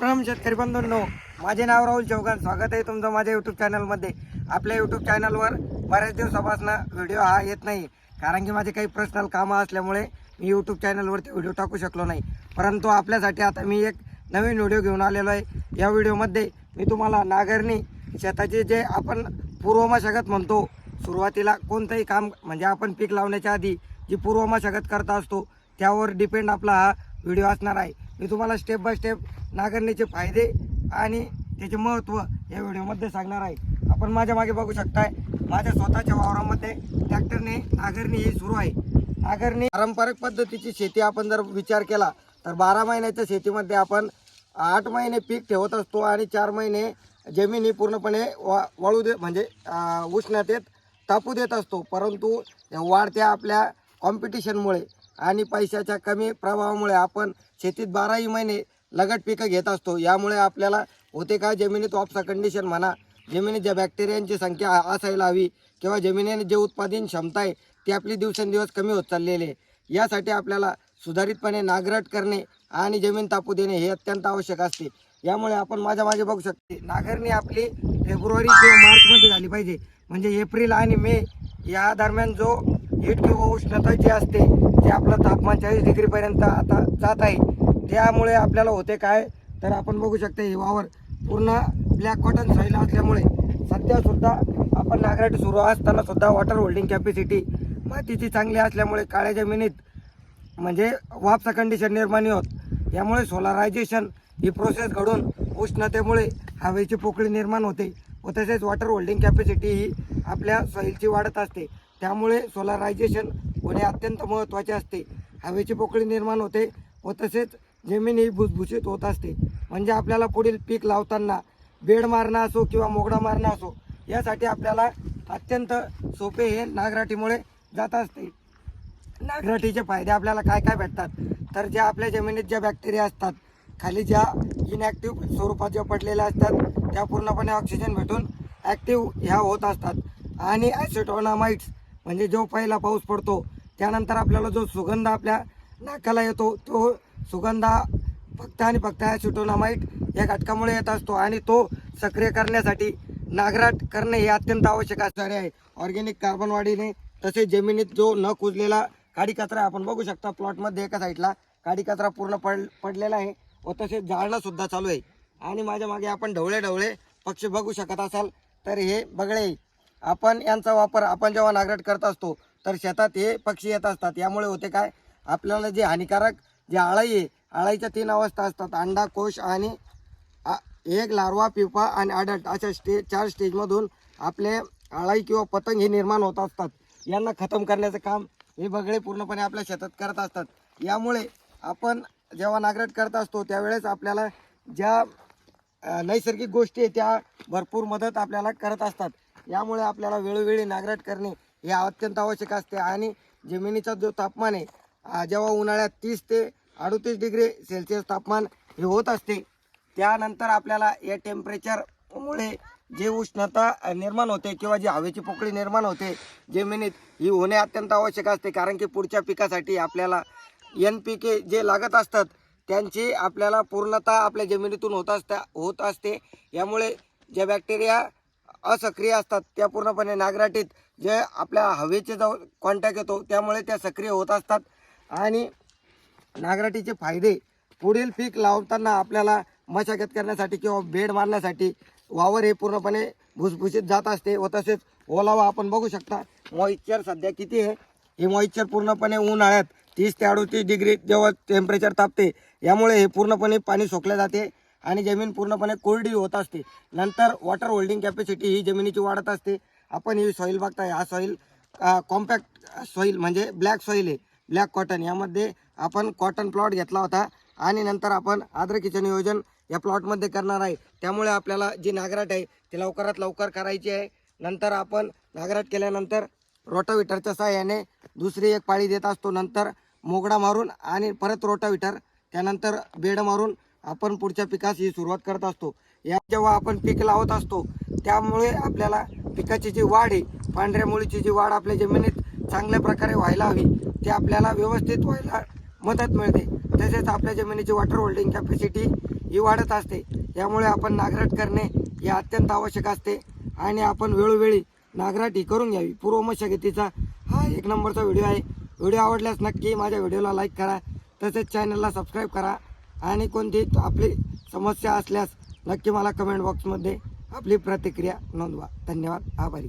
राम शेतकरी बंधूंनो. माझे नाव राहुल चौहान. स्वागत आहे तुमचं माझ्या यूट्यूब चॅनलमध्ये आपल्या यूट्यूब चॅनलवर बऱ्याच दिवसापासून व्हिडिओ हा येत नाही. कारण की माझे काही पर्सनल कामं असल्यामुळे मी यूट्यूब चॅनलवरती व्हिडिओ टाकू शकलो नाही. परंतु आपल्यासाठी आता मी एक नवीन व्हिडिओ घेऊन आलेलो आहे. या व्हिडिओमध्ये मी तुम्हाला नागरणी शेताचे जे आपण पूर्वमशागत म्हणतो सुरुवातीला कोणतंही काम म्हणजे आपण पीक लावण्याच्या आधी जी पूर्वमशागत करत असतो त्यावर डिपेंड आपला हा व्हिडिओ असणार आहे. मी तुम्हाला स्टेप बाय स्टेप नांगरणीचे फायदे आणि त्याचे महत्त्व या व्हिडिओमध्ये सांगणार आहे. आपण माझ्या मागे बघू शकताय माझ्या स्वतःच्या वावरामध्ये ट्रॅक्टरने नांगरणी ही सुरू आहे. नांगरणी पारंपरिक पद्धतीची शेती आपण जर विचार केला तर बारा महिन्याच्या शेतीमध्ये आपण आठ महिने पीक ठेवत असतो आणि चार महिने जमीन ही पूर्णपणे वा वाळू दे म्हणजे उष्णतेत तापू देत असतो. परंतु वाढत्या आपल्या कॉम्पिटिशनमुळे आणि पैशाच्या कमी प्रभावामुळे आपण शेतीत बाराही महिने लगट पिकं घेत असतो. यामुळे आपल्याला होते का जमिनीत वापसा कंडिशन म्हणा जमिनीत ज्या बॅक्टेरियांची संख्या असायला हवी किंवा जमिनीने जे उत्पादन क्षमता आहे ती आपली दिवसेंदिवस कमी होत चाललेली आहे. यासाठी आपल्याला सुधारितपणे नांगरट करणे आणि जमीन तापू देणे हे अत्यंत आवश्यक असते. यामुळे आपण माझ्या मागे बघू शकते नांगरणी आपली फेब्रुवारी किंवा मार्चमध्ये झाली पाहिजे. म्हणजे एप्रिल आणि मे या दरम्यान जो हीट किंवा उष्णता जी असते जे आपलं तापमान चाळीस डिग्रीपर्यंत आता जात आहे त्यामुळे आपल्याला होते काय? तर आपण बघू शकता हे वावर पूर्ण ब्लॅक कॉटन सॉईल असल्यामुळे सध्यासुद्धा आपण नागराट सुरू असताना सुद्धा वॉटर होल्डिंग कॅपॅसिटी मातीची चांगली असल्यामुळे काळ्या जमिनीत म्हणजे वापसा कंडिशन निर्माण होत. यामुळे सोलारायझेशन ही प्रोसेस घडून उष्णतेमुळे हवेची पोकळी निर्माण होते व तसेच वॉटर होल्डिंग कॅपॅसिटी ही आपल्या सॉईलची वाढत असते. त्यामुळे सोलारायझेशन होणे अत्यंत महत्त्वाचे असते. हवेची पोकळी निर्माण होते व तसेच जमीन ही भुसभुशीत होत असते. म्हणजे आपल्याला पुढील पीक लावताना बेड मारणं असो किंवा मोगडा मारणं असो यासाठी आपल्याला अत्यंत सोपे हे नागराठीमुळे जात असते. नागराठीचे फायदे आपल्याला काय काय भेटतात? तर ज्या आपल्या जमिनीत ज्या बॅक्टेरिया असतात खाली ज्या इनॅक्टिव्ह स्वरूपात ज्या पडलेल्या असतात त्या पूर्णपणे ऑक्सिजन भेटून ॲक्टिव्ह ह्या होत असतात. आणि ॲसिटोनामाइट्स म्हणजे जो पहिला पाऊस पडतो त्यानंतर आपल्याला जो सुगंध आपल्या नाकाला येतो तो सुगंध फक्त आणि फक्त ॲसिटोनामाइट या घटकामुळे येत असतो आणि तो सक्रिय करण्यासाठी नागराट करणे हे अत्यंत आवश्यक असणारे आहे. ऑर्गॅनिक कार्बन वाढीने तसेच जमिनीत जो न कुजलेला काडी कचरा आपण बघू शकता प्लॉटमध्ये एका साईडला काडी कचरा पूर्ण पड पडलेला आहे व तसेच जाळणंसुद्धा चालू आहे. आणि माझ्या मागे आपण ढवळे ढवळे पक्षी बघू शकत असाल तर हे बगळे आपण यांचा वापर आपण जेव्हा नागराट करत असतो तर शेतात हे पक्षी येत असतात. यामुळे होते काय? आपल्याला जे हानिकारक जे आळाई आहे आळाईच्या तीन अवस्था असतात. अंडा कोश आणि आ- एक लार्वा पिपा आणि अडल्ट अशा स्टेज चार स्टेजमधून आपले आळाई किंवा पतंग हे निर्माण होत असतात. यांना खतम करण्याचं काम हे बगळे पूर्णपणे आपल्या शेतात करत असतात. यामुळे आपण जेव्हा नागरट करत असतो त्यावेळेस आपल्याला ज्या नैसर्गिक गोष्टी आहे त्या भरपूर मदत आपल्याला करत असतात. यामुळे आपल्याला वेळोवेळी नागराट करणे हे अत्यंत आवश्यक असते. आणि जमिनीचा जो तापमान आहे जेव्हा उन्हाळ्यात तीस ते अडतीस डिग्री सेल्सिअस तापमान हे होत असते त्यानंतर आपल्याला या टेम्परेचरमुळे जे उष्णता निर्माण होते किंवा जी हवेची पोकळी निर्माण होते जमिनीत ही होणे अत्यंत आवश्यक असते. कारण की पुढच्या पिकासाठी आपल्याला एन पी के जे लागत असतात त्यांची आपल्याला पूर्णता आपल्या जमिनीतून होत असता होत असते. यामुळे ज्या बॅक्टेरिया असक्रिय असतात. त्या पूर्णपणे नागराटीत जे आपल्या हवेचे जो कॉन्टॅक्ट येतो त्यामुळे त्या सक्रिय होत असतात. आणि नागराटीचे फायदे पुढील पीक लावताना आपल्याला मशागत करण्यासाठी किंवा बेड मारण्यासाठी वावर हे पूर्णपणे भुसभुशीत जात असते व तसेच ओलावा आपण बघू शकता. मॉइश्चर सध्या किती आहे? हे मॉइश्चर पूर्णपणे उन्हाळ्यात तीस ते अडोतीस डिग्री जेव्हा टेम्परेचर तापते यामुळे हे पूर्णपणे पाणी सोकले जाते. आणि जमीन पूर्णपणे कोरडी होत असते. नंतर वॉटर होल्डिंग कॅपॅसिटी ही जमिनीची वाढत असते. आपण ही सॉईल बघताय हा सॉईल कॉम्पॅक्ट सॉईल म्हणजे ब्लॅक सॉईल आहे. ब्लॅक कॉटन यामध्ये आपण कॉटन प्लॉट घेतला होता आणि नंतर आपण आद्रकीचं नियोजन या प्लॉटमध्ये करणार आहे. त्यामुळे आपल्याला जी नागराट आहे ती लवकरात लवकर करायची आहे. नंतर आपण नागराट केल्यानंतर रोटाविटरच्या सहाय्याने दुसरी एक पाळी देत असतो. नंतर मोगडा मारून आणि परत रोटाविटर त्यानंतर बेड मारून आपण पुढच्या पिकास ही सुरुवात करत असतो. या जेव्हा आपण पीक लावत असतो त्यामुळे आपल्याला पिकाची जी वाढ आहे पांढऱ्या मुळीची जी वाढ आपल्या जमिनीत चांगल्या प्रकारे व्हायला हवी ते आपल्याला व्यवस्थित व्हायला मदत मिळते. तसेच आपल्या जमिनीची वॉटर होल्डिंग कॅपॅसिटी ही वाढत असते. यामुळे आपण नागराट करणे हे अत्यंत आवश्यक असते आणि आपण वेळोवेळी नागराट ही करून घ्यावी. पूर्व मशागतीचा हा एक नंबरचा व्हिडिओ आहे. व्हिडिओ आवडल्यास नक्की माझ्या व्हिडिओला लाईक करा. तसेच चॅनलला सबस्क्राईब करा. आणि कोणती आपली समस्या असल्यास नक्की मला कमेंट बॉक्समध्ये आपली प्रतिक्रिया नोंदवा. धन्यवाद. आभारी.